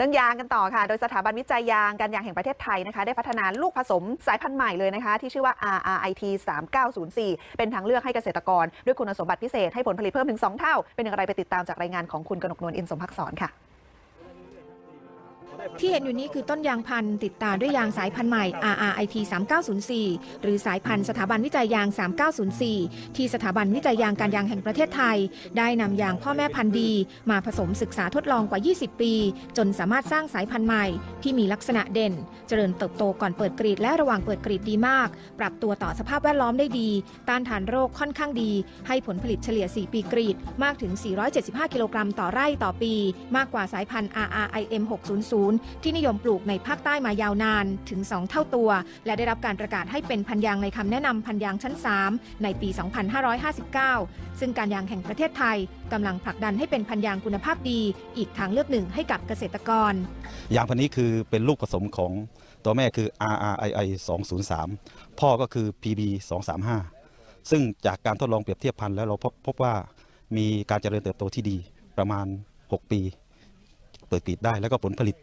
รื่องยางกันต่อค่ะ โดยสถาบันวิจัยยางการยางแห่งประเทศไทยนะคะ ได้พัฒนาลูกผสมสายพันธุ์ใหม่เลยนะคะ ที่ชื่อว่า RRIT 3904 เป็นทางเลือกให้เกษตรกร ด้วยคุณสมบัติพิเศษให้ผลผลิตเพิ่มถึง 2 เท่า เป็นอย่างไรไปติดตามจากรายงานของคุณกนกนวลอินสมภักษรค่ะ ที่เห็นอยู่นี้คือต้นยางพันธุ์ติดตาด้วยยางสายพันธุ์ใหม่ RRIT 3904 หรือสายพันธุ์สถาบันวิจัยยาง 3904 ที่สถาบันวิจัยยางการยางแห่งประเทศไทย ได้นำยางพ่อแม่พันธุ์ดี มาผสมศึกษาทดลองกว่า 20 ปี จนสามารถสร้างสายพันธุ์ใหม่ ที่มีลักษณะเด่น เจริญเติบโตก่อนเปิดกรีดและระหว่างเปิดกรีดดีมาก ปรับตัวต่อสภาพแวดล้อมได้ดี ต้านทานโรคค่อนข้างดี ให้ผลผลิตเฉลี่ย 4 ปีกรีดมากถึง 475 กิโลกรัมต่อไร่ต่อปี มากกว่าสายพันธุ์ RRIM 600ที่นิยมปลูกในภาคใต้มายาวนานถึง 2 เท่าตัว และได้รับการประกาศให้เป็นพันยางในคำแนะนำพันยางชั้น 3 ในปี 2559 ซึ่งการยางแห่งประเทศไทยกำลังผลักดันให้เป็นพันยางคุณภาพดี อีกทางเลือกหนึ่งให้กับเกษตรกร ยางพันนี้คือเป็นลูกผสมของตัวแม่คือ RRII 203 พ่อก็คือ PB 235 ซึ่งจากการทดลองเปรียบเทียบพันธุ์แล้วเราพบพบว่ามีการเจริญเติบโตที่ดีประมาณ 6 ปี เปิดกรีดได้แล้วก็ผลผลิต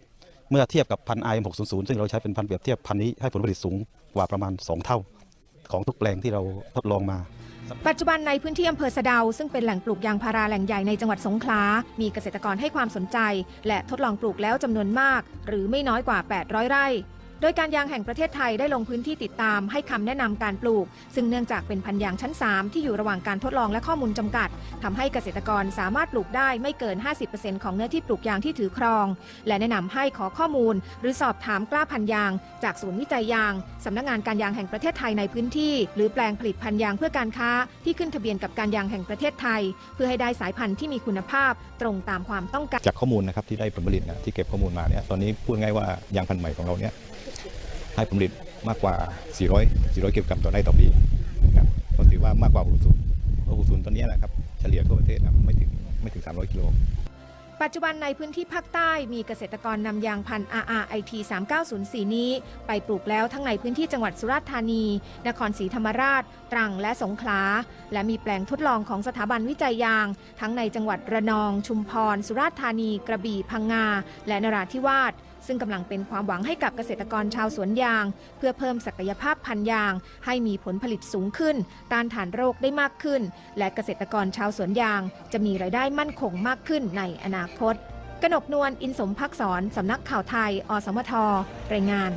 เมื่อเทียบกับพันธุ์ IM 600ซึ่งเราใช้เป็นพันเปรียบเทียบพันนี้ให้ผลผลิตสูงกว่าประมาณ 2 เท่า ของทุกแปลงที่เราทดลองมา ปัจจุบันในพื้นที่อำเภอสะเดา ซึ่งเป็นแหล่งปลูกยางพาราแหล่งใหญ่ในจังหวัดสงขลา มีเกษตรกรให้ความสนใจ และทดลองปลูกแล้วจำนวนมาก หรือไม่น้อยกว่า 800 ไร่ โดยการยางแห่งประเทศไทยได้ลงพื้นที่ติดตามให้คำแนะนำการปลูก ซึ่งเนื่องจากเป็นพันยางชั้น 3 ที่อยู่ระหว่างการทดลองและข้อมูลจำกัดทำให้เกษตรกรสามารถปลูกได้ไม่เกิน 50%ของเนื้อที่ปลูกยางที่ถือครอง และแนะนำให้ขอข้อมูล หรือสอบถามกล้าพันยาง จากศูนย์วิจัยยางสำนักงานการยางแห่งประเทศไทยในพื้นที่ หรือแปลงผลิตพันยางเพื่อการค้า ที่ขึ้นทะเบียนกับการยางแห่งประเทศไทย เพื่อให้ได้สายพันธุ์ที่มีคุณภาพตรงตามความต้องการจากข้อมูลนะครับที่ได้ผลผลิตนะที่เก็บข้อมูลมาเนี่ยตอนนี้พูดง่ายว่ายางพันธุ์ใหม่ของเราเนี่ย ให้ผลผลิตมากกว่า 400 400กิโลกรัมต่อไร่ต่อปีครับก็ถือว่ามากกว่า60 60ตอนนี้นะครับเฉลี่ยทั่วประเทศไม่ถึงไม่ถึง 300 กิโลปัจจุบันในพื้นที่ภาคใต้มีเกษตรกรนำยางพันธุ์ RRIT 3904 นี้ ไปปลูกแล้วทั้งในพื้นที่จังหวัดสุราษฎร์ธานี นครศรีธรรมราช ตรังและสงขลา และมีแปลงทดลองของสถาบันวิจัยยาง ทั้งในจังหวัดระนอง ชุมพร สุราษฎร์ธานี กระบี่ พังงา และนราธิวาส ซึ่งกำลังเป็นความหวังให้กับเกษตรกรชาวสวนยาง เพื่อเพิ่มศักยภาพพันยาง ให้มีผลผลิตสูงขึ้น ต้านทานโรคได้มากขึ้น และเกษตรกรชาวสวนยาง จะมีรายได้มั่นคงมากขึ้นในอนาคต กนกนวลอินสมพักษรสำนักข่าวไทย อสมทรายงาน